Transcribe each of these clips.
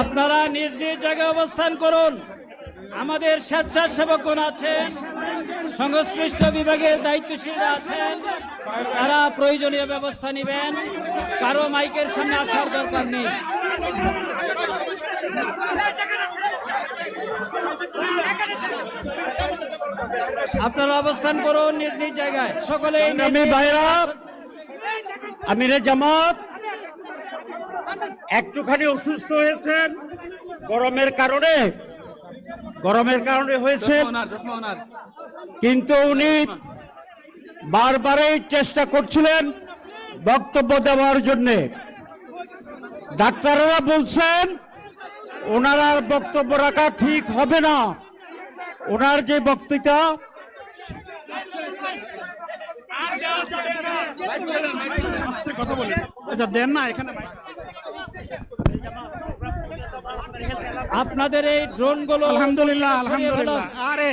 আপনারা নিজ নিজ জায়গায় অবস্থান করুন। আমাদের স্বেচ্ছাসেবকগণ আছেন। সংশ্লিষ্ট বিভাগের দায়িত্বশীলরা আছেন। তারা প্রয়োজনীয় ব্যবস্থা নেবেন। কারও মাইকের সামনে আসার দরকার নেই। আপনারা অবস্থান করুন নিজ নিজ জায়গায়। সকলে আমি ভাইরা আমিরে জামাত একটুখানি অসুস্থ হয়েছেন। গরমের কারণে গরমের কারণে হয়েছে কিন্তু উনি বারবারই চেষ্টা করছিলেন বক্তব্য দেওয়ার জন্য। ডাক্তাররা বলছেন ওনার আর বক্তব্য রাখা ঠিক হবে না। ওনার যে বক্তৃতা আচ্ছা দেন না এখানে। আপনাদের এই ড্রোনগুলো আলহামদুলিল্লাহ আলহামদুলিল্লাহ। আরে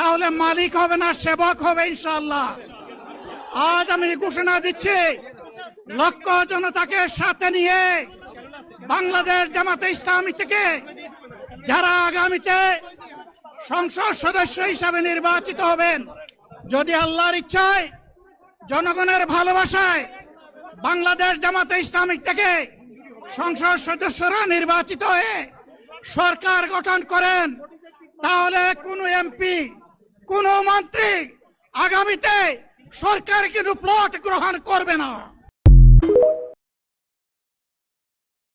তাহলে মালিক হবে না সেবক হবে ইনশাল্লাহ আজ আমি ঘোষণা দিচ্ছি, লক্ষ জনতাকে সাথে নিয়ে বাংলাদেশ জামাতে ইসলামী থেকে যারা আগামীতে সংসদ সদস্য হিসাবে নির্বাচিত হবেন, যদি আল্লাহর ইচ্ছায়, জনগণের ভালোবাসায় বাংলাদেশ জামাতে ইসলামিক থেকে সংসদ সদস্যরা নির্বাচিত হয়ে সরকার গঠন করেন, তাহলে কোনো এমপি কোনো মন্ত্রী আগামীতে সরকার কিন্তু প্লট গ্রহণ করবে না।